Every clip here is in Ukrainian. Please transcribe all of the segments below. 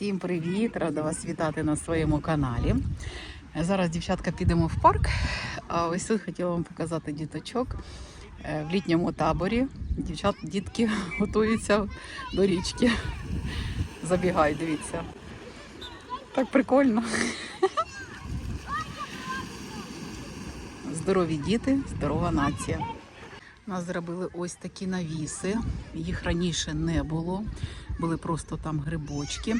Всім привіт! Рада вас вітати на своєму каналі. Зараз, дівчатка, підемо в парк. А ось тут хотіла вам показати діточок Е, в літньому таборі. Дівчат, дітки готуються до річки. Забігай, дивіться. Так прикольно. Здорові діти, здорова нація. У нас зробили ось такі навіси. Їх раніше не було. Були просто там грибочки.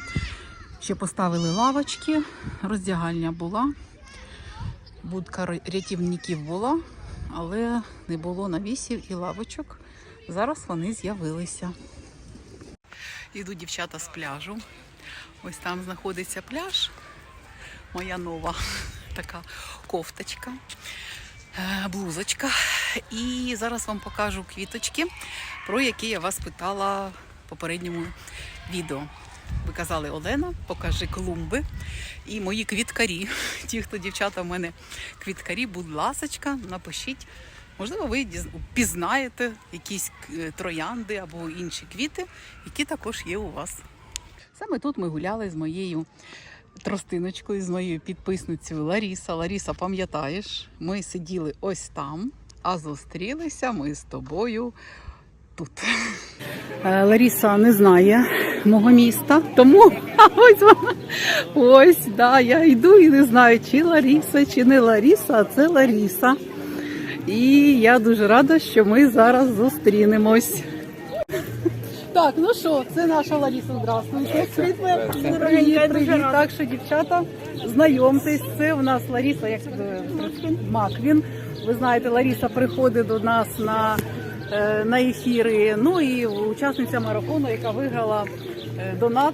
Ще поставили лавочки, роздягальня була, будка рятівників була, але не було навісів і лавочок. Зараз вони з'явилися. Йду дівчата з пляжу. Ось там знаходиться пляж. Моя нова така кофточка, е, блузочка. І зараз вам покажу квіточки, про які я вас питала в попередньому відео. Ви казали, Олена, покажи клумби і мої квіткарі. Ті, хто дівчата в мене квіткарі, будь ласочка, напишіть. Можливо, ви пізнаєте якісь е, троянди або інші квіти, які також є у вас. Саме тут ми гуляли з моєю тростиночкою, з моєю підписницею Ларіса. Ларіса, пам'ятаєш, ми сиділи ось там, а зустрілися ми з тобою тут. Е, Ларіса не знає мого міста, тому ось вона. Ось, да, я йду і не знаю, чи Ларіса, чи не Ларіса, а це Ларіса. І я дуже рада, що ми зараз зустрінемось. Так, ну що, це наша Ларіса. Здравствуйте. Привіт, привіт. Так що, дівчата, знайомтесь, це у нас Ларіса, як е, Маквін. Ви знаєте, Ларіса приходить до нас на, е, на ефіри. Ну і учасниця марафону, яка виграла е, донат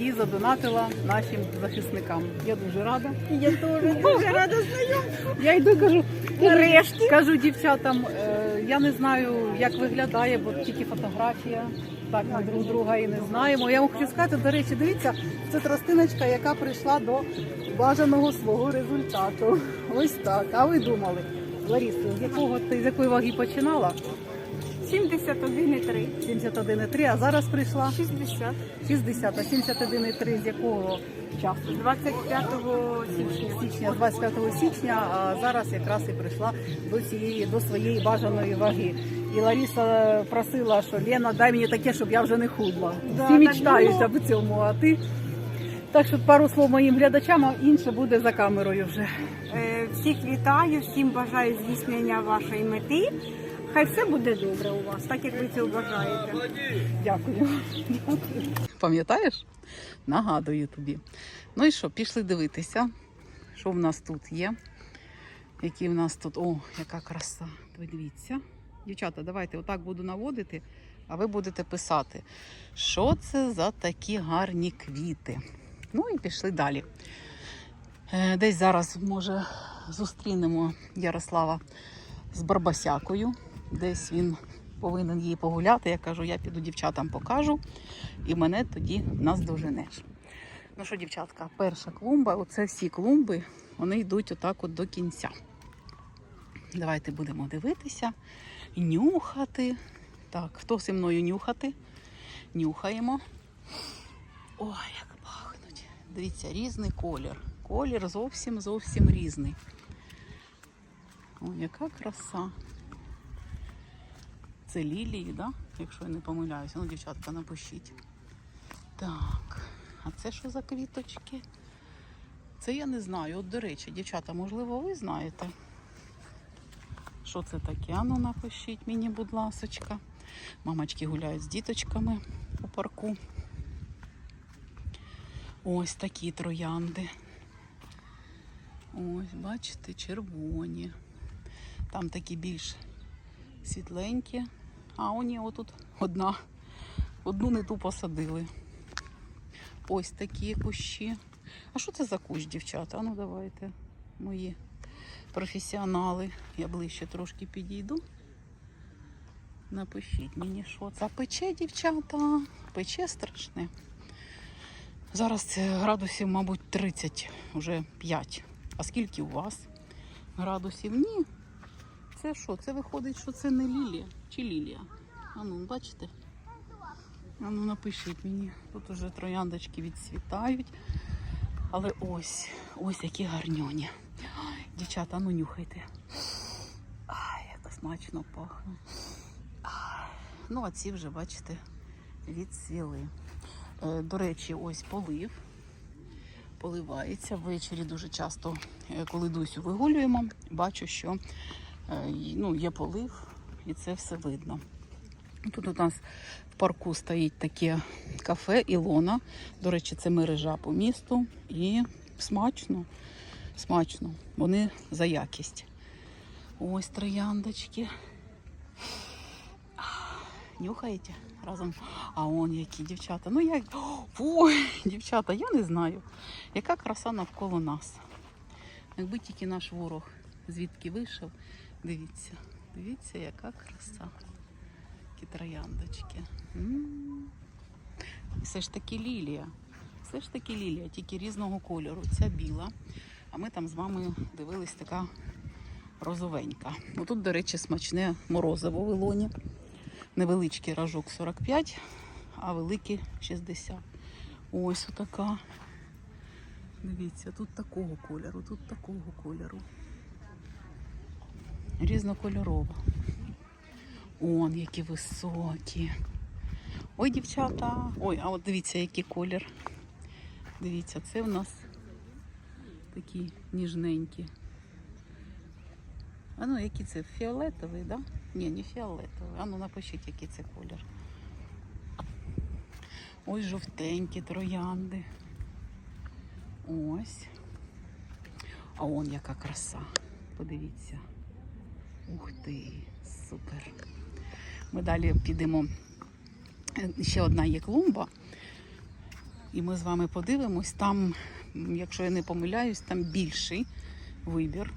і задонатила нашим захисникам. Я дуже рада. Я теж дуже рада знайомству. Я йду кажу, Нарешті. кажу дівчатам, е, я не знаю, як виглядає, бо тільки фотографія. Так, ми друг друга і не знаємо. Я вам хочу сказати, до речі, дивіться, це тростиночка, яка прийшла до бажаного свого результату. Ось так. А ви думали, Ларісо, з якого ти з якої ваги починала? 71,3. 71,3, а зараз прийшла 60. 60, а 71,3 з якого часу? 25 січня. січня, 25 січня, а зараз якраз і прийшла до цієї до своєї бажаної ваги. І Лариса просила, що Лена, дай мені таке, щоб я вже не худла. Да, Всі так мечтають було. цьому, а ти. Так що пару слов моїм глядачам, а інше буде за камерою вже. Е, Всіх вітаю, всім бажаю здійснення вашої мети. Хай все буде добре у вас, так як ви цього бажаєте. Дякую. Пам'ятаєш? Нагадую тобі. Ну і що, пішли дивитися, що в нас тут є. Які в нас тут. О, яка краса. Ви дивіться. Дівчата, давайте отак буду наводити, а ви будете писати, що це за такі гарні квіти. Ну і пішли далі. Е, Десь зараз, може, зустрінемо Ярослава з Барбасякою. Десь він повинен її погуляти. Я кажу, я піду дівчатам покажу, і мене тоді наздоженеш. Ну що, дівчатка, перша клумба, оце всі клумби, вони йдуть отак от до кінця. Давайте будемо дивитися, нюхати. Так, хто зі мною нюхати? Нюхаємо. Ой, як. Дивіться, різний колір. Колір зовсім зовсім різний. Ой, яка краса. Це лілії, да? якщо я не помиляюся. Ну, дівчатка, напишіть. Так, а це що за квіточки? Це я не знаю. От, до речі, дівчата, можливо, ви знаєте. Що це таке? Ану, напишіть мені, будь ласочка. Мамочки гуляють з діточками у парку. Ось такі троянди. Ось, бачите, червоні. Там такі більш світленькі. А оні отут одна. Одну не ту посадили. Ось такі кущі. А що це за кущ, дівчата? А ну давайте, мої професіонали. Я ближче трошки підійду. Напишіть мені, що це. Пече, дівчата, пече страшне. Зараз градусів, мабуть, 30, вже 5. А скільки у вас градусів? Ні. Це що? Це виходить, що це не лілія чи лілія. А ну, бачите? А ну напишіть мені. Тут уже трояндочки відцвітають. Але ось, ось які гарньоні. Дівчата, ну нюхайте. Ай, як смачно пахне. Ну, а ці вже, бачите, відцвіли. Е, До речі, ось полив. Поливається ввечері дуже часто, е, коли Дусю вигулюємо, бачу, що е, ну, є полив, і це все видно. Тут у нас в парку стоїть таке кафе Ілона. До речі, це мережа по місту. І смачно, смачно. Вони за якість. Ось трояндочки. Нюхаєте разом? А он які дівчата. Ну як. Ой, дівчата, я не знаю. Яка краса навколо нас. Якби тільки наш ворог звідки вийшов, дивіться, дивіться, яка краса. Такі трояндочки. М. І Все ж таки лілія. Все ж таки лілія, тільки різного кольору. Ця біла. А ми там з вами дивились така розовенька. Ну, тут, до речі, смачне морозиво в Ілоні. Невеличкий ражок 45, а великий 60. Ось отака. Дивіться, тут такого кольору, тут такого кольору. Різнокольорова. Он, які високі. Ой, дівчата. Ой, а от дивіться, який колір. Дивіться, це в нас такі ніжненькі. А ну, який це? Фіолетовий, да? Ні, не фіолетовий. А ну напишіть, який це колір. Ось жовтенькі троянди. Ось. А он яка краса. Подивіться. Ух ти, супер. Ми далі підемо. Ще одна є клумба. І ми з вами подивимось. Там, якщо я не помиляюсь, там більший вибір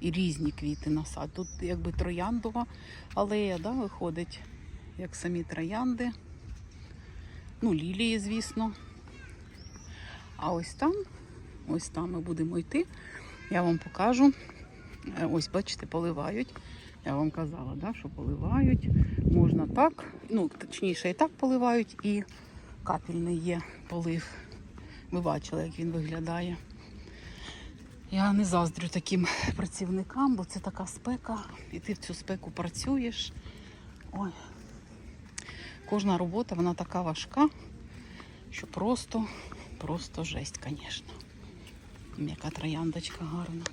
і різні квіти на сад. Тут якби трояндова алея, да, виходить, як самі троянди. Ну, лілії, звісно. А ось там, ось там ми будемо йти. Я вам покажу. Е, Ось, бачите, поливають. Я вам казала, да, що поливають. Можна так, ну, точніше, і так поливають, і капельний є полив. Ви бачили, як він виглядає. Я не заздрю таким працівникам, бо це така спека, і ти в цю спеку працюєш. Ой. Кожна робота вона така важка, що просто, просто жесть, звісно. Яка трояндочка гарна.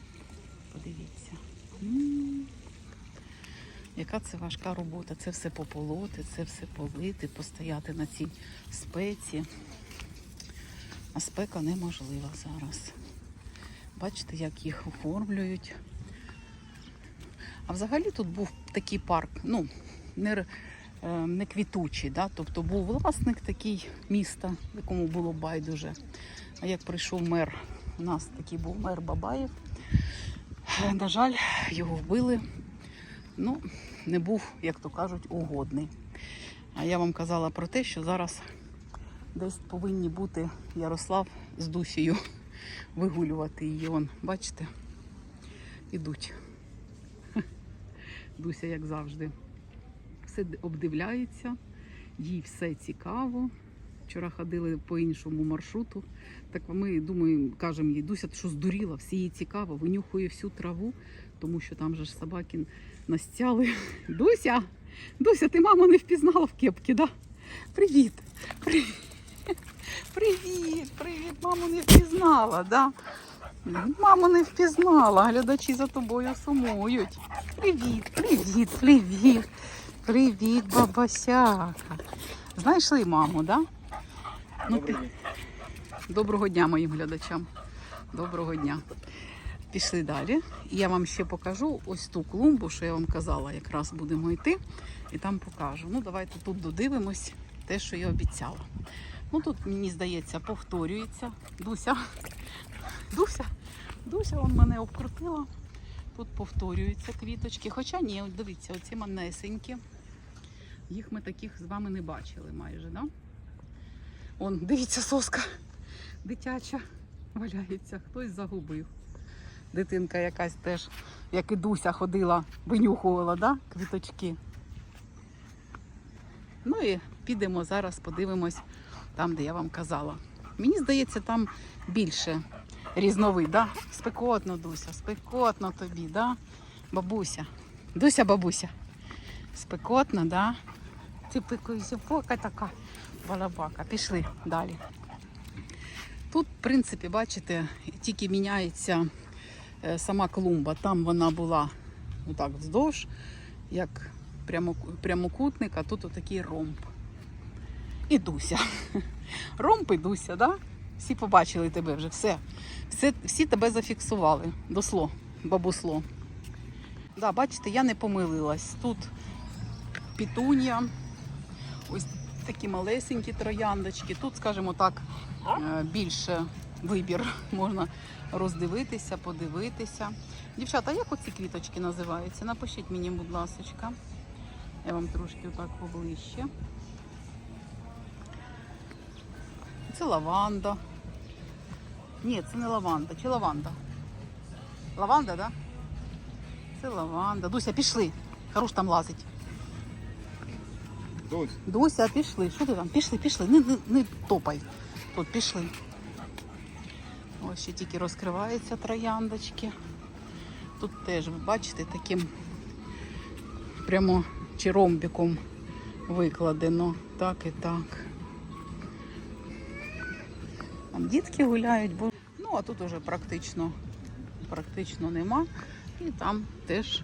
Подивіться. Яка це важка робота. Це все пополоти, це все полити, постояти на цій спеці. А спека неможлива зараз. Бачите, як їх оформлюють. А взагалі тут був такий парк, ну, не, е, не квітучий, да? тобто був власник такий міста, якому було байдуже. А як прийшов мер, у нас такий був мер Бабаєв. На жаль, його вбили. Ну, не був, як то кажуть, угодний. А я вам казала про те, що зараз десь повинні бути Ярослав з Дусією вигулювати її. Вон, бачите, ідуть. Дуся, як завжди, все обдивляється, їй все цікаво. Вчора ходили по іншому маршруту. Так ми думаємо, кажемо їй, Дуся, що здуріла, всі їй цікаво, винюхує всю траву, тому що там же ж собаки настяли. Дуся! Дуся, ти маму не впізнала в кепці, да? Привіт! Привіт! Привіт! Привіт! Маму не впізнала, да? Маму не впізнала, глядачі за тобою сумують. Привіт, привіт, привіт. Привіт, бабасяка. Знайшли маму, да? Ну, ти... Доброго дня моїм глядачам. Доброго дня. Пішли далі. І я вам ще покажу ось ту клумбу, що я вам казала, якраз будемо йти, і там покажу. Ну, давайте тут додивимось те, що я обіцяла. Ну тут, мені здається, повторюється. Дуся. Дуся. Дуся он мене обкрутила. Тут повторюються квіточки. Хоча ні, дивіться, оці манесенькі. Їх ми таких з вами не бачили майже, да? Он, дивіться, соска дитяча валяється, хтось загубив. Дитинка якась теж, як і Дуся ходила, винюхувала, да? квіточки. Ну і підемо зараз, подивимось там, де я вам казала. Мені здається, там більше різновид, да? Спекотно, Дуся, спекотно тобі, да? Бабуся. Дуся, бабуся. Спекотно, да? Ти пока така балабака. Пішли далі. Тут, в принципі, бачите, тільки міняється е, сама клумба. Там вона була отак вздовж, як прямокутник, а тут отакий ромб. І Дуся. Ромб і Дуся, да? Всі побачили тебе вже, все. все всі тебе зафіксували. Досло, бабусло. Да, бачите, я не помилилась. Тут пітунія, ось такі малесенькі трояндочки. Тут, скажімо так, е, більше вибір можна роздивитися, подивитися. Дівчата, як оці квіточки називаються? Напишіть мені, будь ласка. Я вам трошки отак поближче. Це лаванда. Ні, це не лаванда. Чи лаванда? Лаванда, так? Да? Це лаванда. Дуся, пішли. Хорош там лазить. Дось, Дуся, пішли. Що ти там? Пішли, пішли. Не, не, не топай. Тут пішли. Ось ще тільки розкриваються трояндочки. Тут теж, ви бачите, таким прямо чи ромбіком викладено. Так і так. Там дітки гуляють, бо ну а тут уже практично, практично нема. І там теж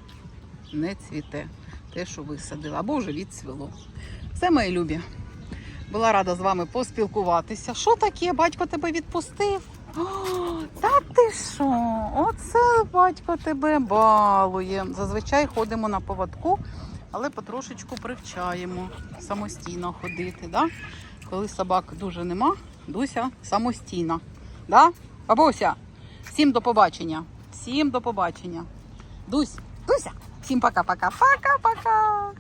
не цвіте. Те, що висадила, або вже відцвіло. Все, мої любі. Була рада з вами поспілкуватися. Що таке? Батько тебе відпустив? О, та ти що? Оце батько тебе балує. Зазвичай ходимо на поводку, але потрошечку привчаємо самостійно ходити. Да? Коли собак дуже нема, Дуся самостійна. Да? Бабуся, всім до побачення. Всім до побачення. Дусь, Дуся, всім пока-пока. Пока-пока.